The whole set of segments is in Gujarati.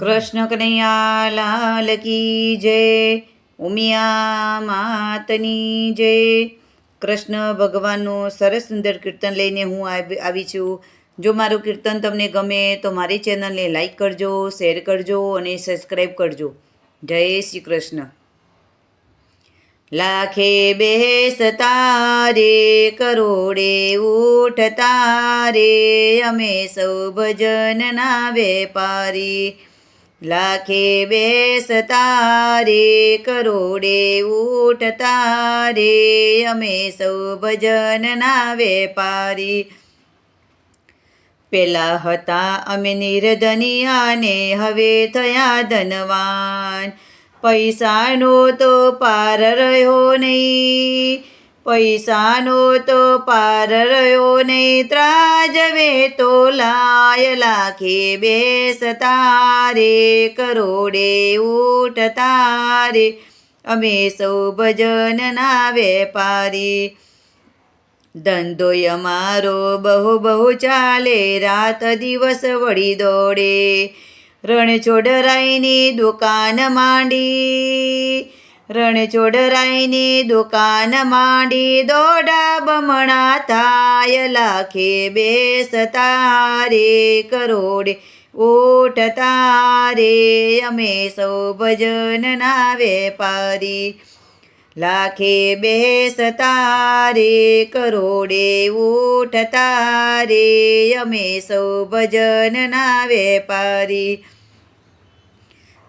કૃષ્ણ કનૈયા લાલ કી જય, ઉમિયા માતની જય. કૃષ્ણ ભગવાનનું સરસ સુંદર કીર્તન લઈને હું આવી છું. જો મારું કીર્તન તમને ગમે તો મારી ચેનલને લાઈક કરજો, શેર કરજો અને સબસ્ક્રાઈબ કરજો. જય શ્રી કૃષ્ણ. લાખે બેસતા રે, કરોડે ઉઠતા રે, અમે સૌ ભજનના વેપારી. લાખે બેસતા રે કરોડે ઉઠતા રે અમે સૌ ભજનના વેપારી. પેલા હતા અમે નિર્ધનિયાને, હવે થયા ધનવાન. પૈસાનો તો પાર રહ્યો નહીં. પૈસાનો તો પાર રહ્યો નહીં. ત્રાજવે તો લાય લાખે બેસતા રે કરોડે ઉઠતા રે અમે સૌ ભજનના વેપારી. ધંધો અમારો બહુ બહુ ચાલે, રાત દિવસ વળી દોડે. રણછોડરાયની દુકાન માંડી. રણછોડરાયની દુકાન માંડી દોડા બમણા થાય લાખે બેસતા રે કરોડે, ઓટતા રે. અમે સૌ ભજનના વેપારી લાખે બેસતા રે કરોડે ઉઠતા રે. અમે સૌ ભજનના વેપારી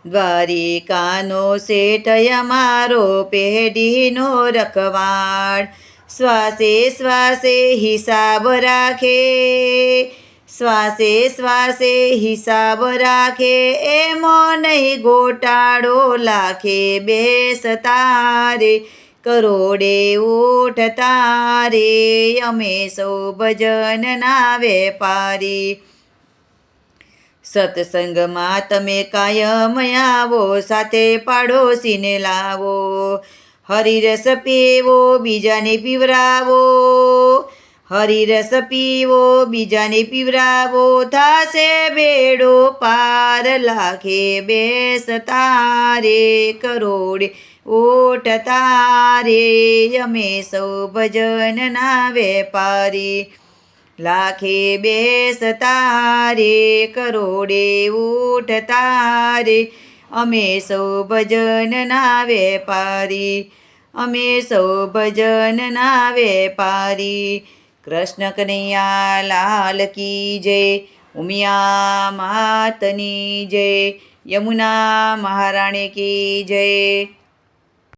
દ્વારિકાનો શેઠ અમારો પેઢીનો રખવાડ. શ્વાસે શ્વાસે હિસાબ રાખે, શ્વાસે શ્વાસે હિસાબ રાખે, એમો નહીં ગોટાળો લાખે બેસતા રે કરોડે ઉઠતા રે અમે સૌ ભજનના વેપારી. સત્સંગમાં તમે કાયમ આવો, સાથે પાડોશીને લાવો. હરિરસ પીવો, બીજાને પીવરાવો. હરિરસ પીવો, બીજાને પીવરાવો. થાશે બેડો પાર, લાખે બેસ તારે, કરોડે ઓટ તારે. અમે સૌ ભજનના વેપારી. લાખે બેસતા રે, કરોડે ઉઠતા રે. અમે સૌ ભજનના વેપારી, અમે સૌ ભજનના વેપારી. કૃષ્ણ કનૈયા લાલ કી જય, ઉમિયા માતની જય, યમુના મહારાણી કી જય.